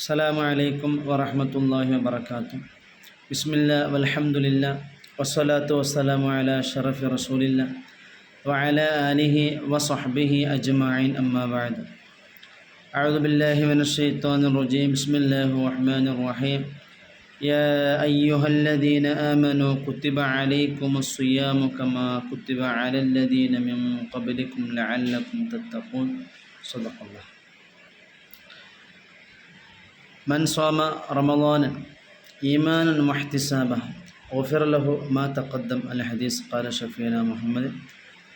السلام عليكم ورحمة الله وبركاته بسم الله والحمد لله والصلاة والسلام على شرف رسول الله وعلى آله وصحبه أجمعين أما بعد أعوذ بالله من الشيطان الرجيم بسم الله الرحمن الرحيم يا أيها الذين آمنوا كتب عليكم الصيام كما كتب على الذين من قبلكم لعلكم تتقون صدق الله من صام رمضان إيمانا واحتسابا غفر له ما تقدم الحديث قال شفينا محمد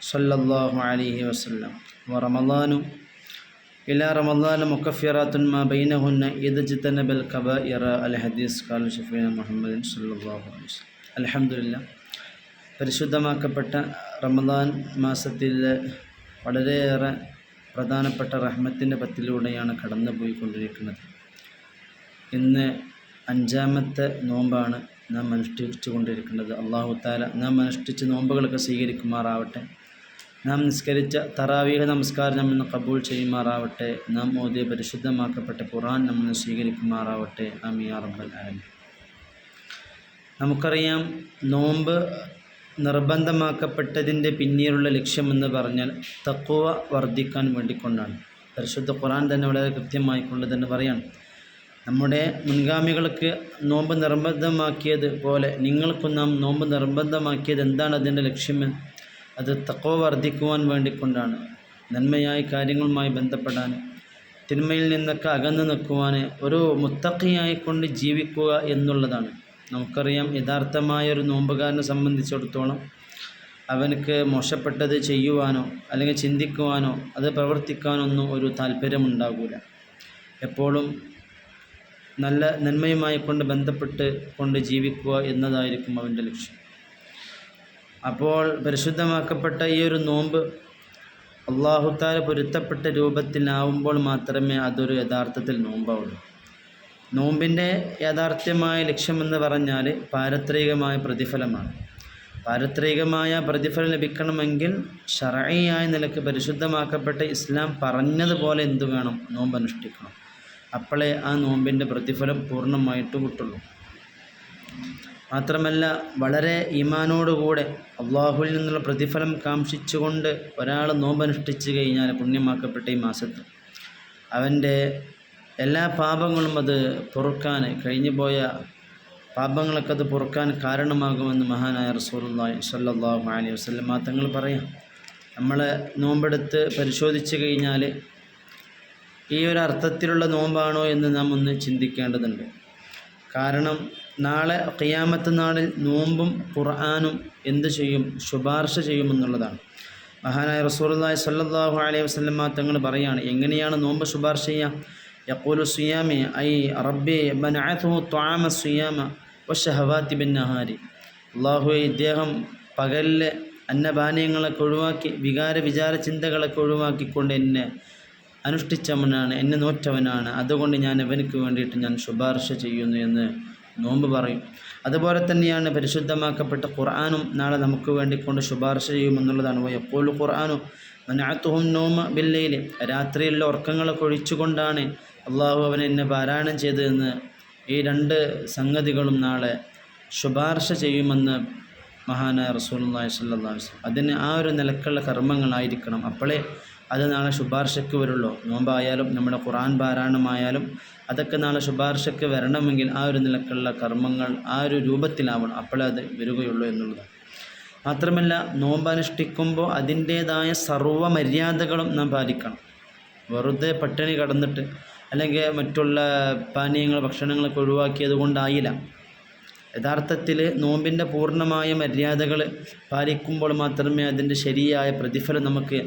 صلى الله عليه وسلم ورمضان إلى رمضان مكفرات ما بينهن إذا اجتنب الكبائر الحديث قال شفينا محمد صلى الله عليه وسلم الحمد لله പരിശുദ്ധമാക്കപ്പെട്ട റമദാൻ മാസത്തിൽ വളരെയേറെ പ്രധാനപ്പെട്ട റഹ്മത്തിൻ്റെ പത്തിലൂടെയാണ് കടന്നു പോയിക്കൊണ്ടിരിക്കുന്നത് ഇന്ന് അഞ്ചാമത്തെ നോമ്പാണ് നാം അനുഷ്ഠിച്ചു കൊണ്ടിരിക്കുന്നത് അള്ളാഹു താല നാം അനുഷ്ഠിച്ച നോമ്പുകളൊക്കെ സ്വീകരിക്കുമാറാവട്ടെ. നാം നിസ്കരിച്ച തറാവീഹ നമസ്കാരം നമ്മൾ കബൂൾ ചെയ്യുമാറാവട്ടെ. നാം ഓതിയ പരിശുദ്ധമാക്കപ്പെട്ട ഖുറാൻ നമ്മൾ സ്വീകരിക്കുമാറാവട്ടെ. അമിയാറബൽ റബ്ബൽ ആലമീൻ. നമുക്കറിയാം നോമ്പ് നിർബന്ധമാക്കപ്പെട്ടതിന്റെ പിന്നീടുള്ള ലക്ഷ്യമെന്ന് പറഞ്ഞാൽ തക്കുവ വർദ്ധിക്കാൻ വേണ്ടിക്കൊണ്ടാണ് പരിശുദ്ധ ഖുറാൻ തന്നെ വളരെ കൃത്യമായിക്കൊണ്ട് തന്നെ പറയാണ്. നമ്മുടെ മുൻഗാമികൾക്ക് നോമ്പ് നിർബന്ധമാക്കിയത് പോലെ നിങ്ങൾക്കും നാം നോമ്പ് നിർബന്ധമാക്കിയത് എന്താണ് അതിന്റെ ലക്ഷ്യം? അത് തക്കവ വർദ്ധിക്കുവാൻ വേണ്ടിക്കൊണ്ടാണ്. നന്മയായ കാര്യങ്ങളുമായി ബന്ധപ്പെടാൻ തിന്മയിൽ നിന്നൊക്കെ അകന്നു നിൽക്കുവാൻ ഒരു മുത്തക്കിയായിക്കൊണ്ട് ജീവിക്കുക എന്നുള്ളതാണ്. നമുക്കറിയാം യഥാർത്ഥമായ ഒരു നോമ്പുകാരനെ സംബന്ധിച്ചിടത്തോളം അവനക്ക് മോശപ്പെട്ടത് ചെയ്യുവാനോ അല്ലെങ്കിൽ ചിന്തിക്കുവാനോ അത് പ്രവർത്തിക്കാനൊന്നും ഒരു താല്പര്യമുണ്ടാകില്ല എപ്പോഴും നല്ല നന്മയുമായി കൊണ്ട് ബന്ധപ്പെട്ട് കൊണ്ട് ജീവിക്കുക എന്നതായിരിക്കും അവന്റെ ലക്ഷ്യം. അപ്പോൾ പരിശുദ്ധമാക്കപ്പെട്ട ഈ ഒരു നോമ്പ് അള്ളാഹുത്താല പൊരുത്തപ്പെട്ട രൂപത്തിലാവുമ്പോൾ മാത്രമേ അതൊരു യഥാർത്ഥത്തിൽ നോമ്പാവുള്ളൂ. നോമ്പിന്റെ യാഥാർത്ഥ്യമായ ലക്ഷ്യമെന്ന് പറഞ്ഞാൽ പാരത്രികമായ പ്രതിഫലമാണ്. പാരത്രികമായ പ്രതിഫലം ലഭിക്കണമെങ്കിൽ ഷറയായ നിലയ്ക്ക് പരിശുദ്ധമാക്കപ്പെട്ട ഇസ്ലാം പറഞ്ഞതുപോലെ എന്തു വേണം? നോമ്പ് അനുഷ്ഠിക്കണം അപ്പോളേ ആ നോമ്പിന്റെ പ്രതിഫലം പൂർണമായിട്ട് കിട്ടുള്ളൂ. മാത്രമല്ല വളരെ ഈമാനോടുകൂടെ അള്ളാഹുവിൽ നിന്നുള്ള പ്രതിഫലം കാക്ഷിച്ചുകൊണ്ട് ഒരാൾ നോമ്പനുഷ്ഠിച്ചു കഴിഞ്ഞാൽ പുണ്യമാക്കപ്പെട്ട ഈ മാസത്തിൽ അവന്റെ എല്ലാ പാപങ്ങളും അത് പൊറുക്കാൻ കഴിഞ്ഞു പോയ പാപങ്ങളൊക്കെ അത് പൊറുക്കാൻ കാരണമാകുമെന്ന് മഹാനായ റസൂലുള്ളാഹി സ്വല്ലല്ലാഹു അലൈഹി വസല്ലം തങ്ങൾ പറയാം. നമ്മൾ നോമ്പെടുത്ത് പരിശോധിച്ച് കഴിഞ്ഞാൽ ഈ ഒരു അർത്ഥത്തിലുള്ള നോമ്പാണോ എന്ന് നാം ഒന്ന് ചിന്തിക്കേണ്ടതുണ്ട്. കാരണം നാളെ ഖിയാമത്ത് നാളിൽ നോമ്പും ഖുർആാനും എന്ത് ചെയ്യും? ശുപാർശ ചെയ്യുമെന്നുള്ളതാണ് മഹാനായ റസൂലുള്ളാഹി സ്വല്ലല്ലാഹു അലൈഹി വസല്ലം തങ്ങൾ പറയാണ് എങ്ങനെയാണ് നോമ്പ് ശുപാർശ ചെയ്യുക യഖൂലു സുയാമെ ഐ റബ്ബെ ബനാഥു ത്വാമ സുയാമ വശഹവാത്തി ബിൻ നഹാരി. അള്ളാഹുവെ ഇദ്ദേഹം പകലിലെ അന്നപാനീയങ്ങളൊക്കെ ഒഴിവാക്കി വികാര വിചാര ചിന്തകളൊക്കെ ഒഴിവാക്കിക്കൊണ്ട് എന്നെ അനുഷ്ഠിച്ചവനാണ് എന്നെ നോറ്റവനാണ്. അതുകൊണ്ട് ഞാൻ അവനക്ക് വേണ്ടിയിട്ട് ഞാൻ ശുപാർശ ചെയ്യുന്നു എന്ന് നോമ്പ് പറയും. അതുപോലെ തന്നെയാണ് പരിശുദ്ധമാക്കപ്പെട്ട ഖുർആാനും നാളെ നമുക്ക് വേണ്ടിക്കൊണ്ട് ശുപാർശ ചെയ്യുമെന്നുള്ളതാണ്. എപ്പോഴും ഖുർആാനും മനാത്തുഹും നോമ ബില്ലയിൽ രാത്രിയിലുള്ള ഉറക്കങ്ങളൊക്കെ ഒഴിച്ചുകൊണ്ടാണ് അള്ളാഹു അവൻ എന്നെ പാരായണം ചെയ്തതെന്ന് ഈ രണ്ട് സംഗതികളും നാളെ ശുപാർശ ചെയ്യുമെന്ന് മഹാനായ സ്വല്ലല്ലാഹു അലൈഹി വസല്ലം അതിന് ആ ഒരു നിലക്കുള്ള കർമ്മങ്ങളായിരിക്കണം. അപ്പോഴേ അത് നാളെ ശുപാർശയ്ക്ക് വരുള്ളൂ. നോമ്പായാലും നമ്മുടെ ഖുറാൻ പാരായണമായാലും അതൊക്കെ നാളെ ശുപാർശയ്ക്ക് വരണമെങ്കിൽ ആ ഒരു നിലക്കുള്ള കർമ്മങ്ങൾ ആ ഒരു രൂപത്തിലാവണം. അപ്പോഴേ അത് വരികയുള്ളൂ എന്നുള്ളതാണ് മാത്രമല്ല നോമ്പ് അനുഷ്ഠിക്കുമ്പോൾ അതിന്റേതായ സർവ മര്യാദകളും നാം പാലിക്കണം. വെറുതെ പട്ടിണി കടന്നിട്ട് അല്ലെങ്കിൽ മറ്റുള്ള പാനീയങ്ങൾ ഭക്ഷണങ്ങളൊക്കെ ഒഴിവാക്കിയത് കൊണ്ടായില്ല. യഥാർത്ഥത്തിൽ നോമ്പിന്റെ പൂർണമായ മര്യാദകൾ പാലിക്കുമ്പോൾ മാത്രമേ അതിന്റെ ശരിയായ പ്രതിഫലം നമുക്ക്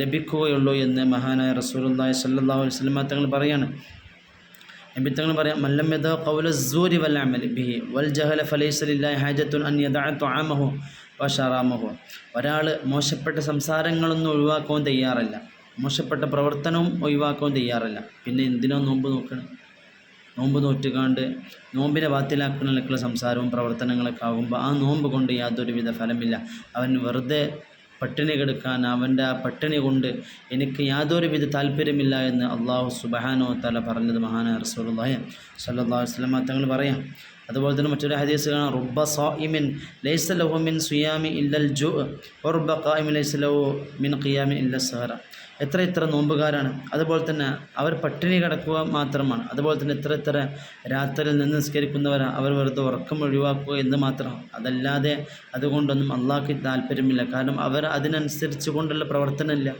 ലഭിക്കുകയുള്ളൂ എന്ന് മഹാനായ റസൂലുള്ളാഹി സ്വല്ലല്ലാഹു അലൈഹി വസല്ലം തങ്ങൾ പറയാണ്. നബി തങ്ങൾ പറയാം മല്ലം യദ ഖൗല സൂരി വൽ അമൽ ബിഹി വൽ ജഹല ഫലൈസ ലില്ലാഹി ഹാജത്തുൻ അൻ യദഅ തുആമഹു വശറാമഹു ഒരാൾ മോശപ്പെട്ട സംസാരങ്ങളൊന്നും ഒഴിവാക്കാൻ തയ്യാറല്ല. മോശപ്പെട്ട പ്രവർത്തനവും ഒഴിവാക്കാൻ തയ്യാറല്ല. പിന്നെ എന്തിനോ നോമ്പ് നോക്കണം? നോമ്പ് നോറ്റുകാണ്ട് നോമ്പിനെ ബാത്തിലാക്കുന്നതിലേക്കുള്ള സംസാരവും പ്രവർത്തനങ്ങളൊക്കെ ആകുമ്പോൾ ആ നോമ്പ് കൊണ്ട് യാതൊരുവിധ ഫലമില്ല. അവൻ വെറുതെ പട്ടിണി കെടുക്കാൻ അവന്റെ ആ പട്ടിണി കൊണ്ട് എനിക്ക് യാതൊരുവിധ താല്പര്യമില്ല എന്ന് അള്ളാഹു സുബഹാനോ തല പറഞ്ഞത് മഹാന റസൂലുള്ളാഹി സല്ലാ അലൈഹി വസല്ലം. തങ്ങൾ പറയാം അതുപോലെ തന്നെ മറ്റൊരു ഹദീസ് കാണാം. റുബ സായിമിൻ ലൈസ ലഹു മിൻ സുയാമി ഇല്ലൽ ജു റുബ്ബ ഖായിമിൻ ലൈസ ലഹു മിൻ ഖിയാമി ഇല്ല സഹറ. എത്ര എത്ര നോമ്പുകാരാണ്. അതുപോലെ തന്നെ അവർ പട്ടിണി കിടക്കുക മാത്രമാണ്. അതുപോലെ തന്നെ എത്ര എത്ര രാത്രിയിൽ നിന്ന് നിസ്കരിക്കുന്നവരാണ് അവർ വെറുതെ ഉറക്കം ഒഴിവാക്കുക എന്ന് മാത്രം അതല്ലാതെ അതുകൊണ്ടൊന്നും അള്ളാഹ്ക്ക് താല്പര്യമില്ല. കാരണം അവർ അതിനനുസരിച്ച് കൊണ്ടുള്ള പ്രവർത്തനമില്ല.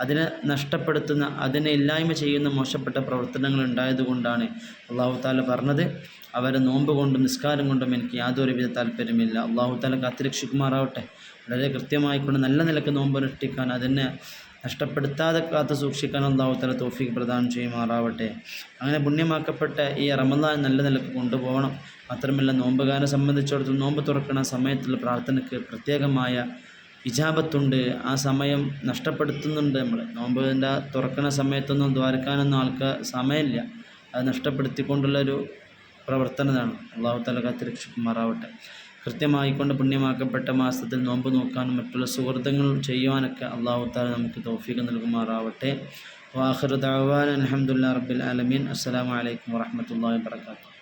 അതിനെ നഷ്ടപ്പെടുത്തുന്ന അതിനെ ഇല്ലായ്മ ചെയ്യുന്ന മോശപ്പെട്ട പ്രവർത്തനങ്ങൾ ഉണ്ടായതുകൊണ്ടാണ് അള്ളാഹു താല പറഞ്ഞത് അവരെ നോമ്പ് കൊണ്ടും നിസ്കാരം കൊണ്ടും എനിക്ക് യാതൊരുവിധ താല്പര്യമില്ല. അള്ളാഹു താല കാത്തിരക്ഷിക്കുമാറാവട്ടെ. വളരെ കൃത്യമായിക്കൊണ്ട് നല്ല നിലയ്ക്ക് നോമ്പ് അനുഷ്ഠിക്കാൻ അതിനെ നഷ്ടപ്പെടുത്താതെ കാത്തു സൂക്ഷിക്കാൻ അള്ളാഹു താല തോഫിക്ക് പ്രദാനം ചെയ്യുമാറാവട്ടെ. അങ്ങനെ പുണ്യമാക്കപ്പെട്ട ഈ റമദാൻ നല്ല നിലയ്ക്ക് കൊണ്ടുപോകണം. മാത്രമല്ല നോമ്പുകാരെ സംബന്ധിച്ചിടത്തോളം നോമ്പ് തുറക്കുന്ന സമയത്തുള്ള പ്രാർത്ഥനയ്ക്ക് പ്രത്യേകമായ ഇജാബത്തുണ്ട്. ആ സമയം നഷ്ടപ്പെടുത്തുന്നുണ്ട് നമ്മൾ നോമ്പിന്റെ തുറക്കുന്ന സമയത്തൊന്നും ദ്വാരക്കാനൊന്നും ആൾക്ക് സമയമില്ല. അത് നഷ്ടപ്പെടുത്തിക്കൊണ്ടുള്ളൊരു പ്രവർത്തനമാണ് അള്ളാഹു തല കാത്തിരക്ഷിക്കുമാറാവട്ടെ. കൃത്യമായിക്കൊണ്ട് പുണ്യമാക്കപ്പെട്ട മാസത്തിൽ നോമ്പ് നോക്കാനും മറ്റുള്ള സുഹൃത്തുക്കൾ ചെയ്യുവാനൊക്കെ അള്ളാഹു താല നമുക്ക് തോഫീക്ക് നൽകുമാറാവട്ടെ. വാഹർ ദാവാൻ അലഹമുല്ലാ റബ്ബിൽ ആലമീൻ. അസ്സലാമു അലൈക്കും വറഹമത്തല്ലാ വാത്തു